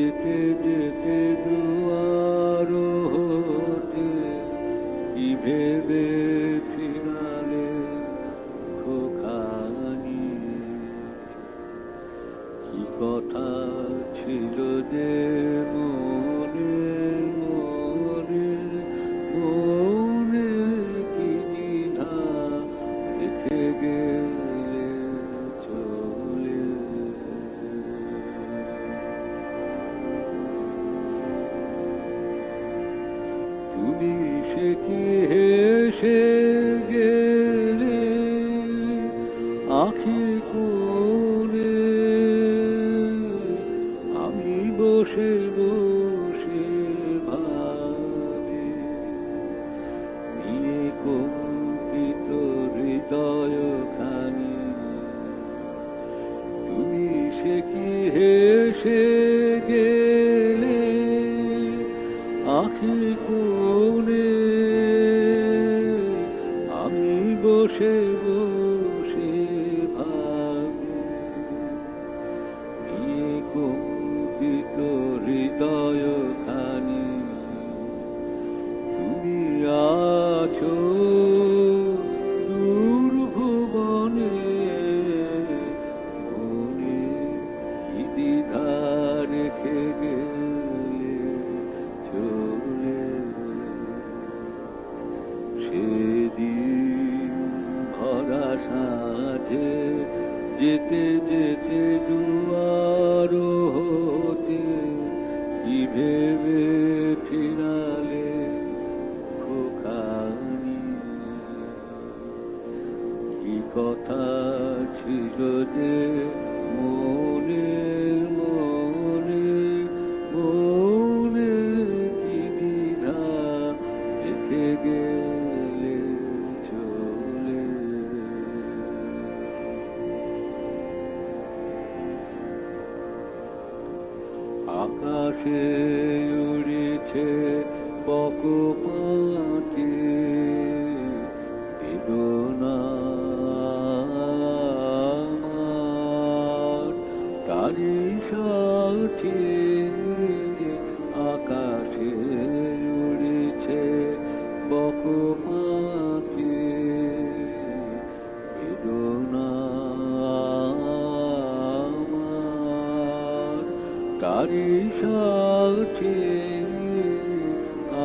যেতে যেতে ভেবে খোখানি কি কথা ছিল যে তুমি সে কি হেসে গেলে আখি করে আমি বসে বসে ভাবি, নিয়ে কম্পিত হৃদয় খানি। তুমি সে কি হেসে গেলে আখি কোণে বসে বসে ভাবি। কম্পিত হৃদয় যেতে যেতে দুয়ার হতে কি ভেবে ফিরালে খোকানি? কি কথা ছিল যে তারি সাথে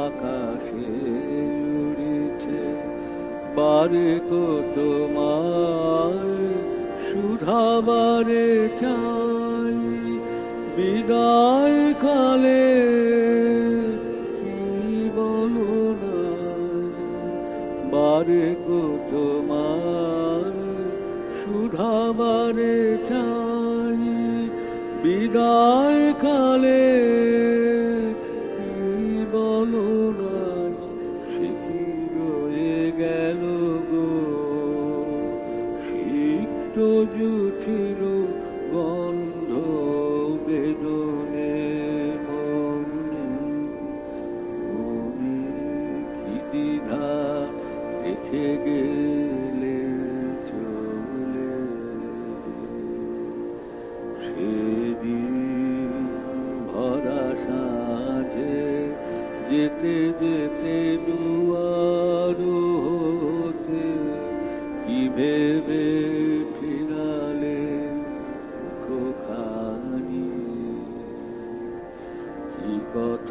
আকাশে উড়েছে। বারে কো তোমার সুধাবারে চাই। বিদায় কালে বলো না, বারে কো তোমার সুধাবারে চাই। বিদায় কালে বলো না রয়ে গেল গো? গন্ধ বেদনে মনে কি দ্বিধা রেখে গেলে? যেতে যেতে দুয়ার হতে কি ভেবে ফিরালে খোখানি কি কথা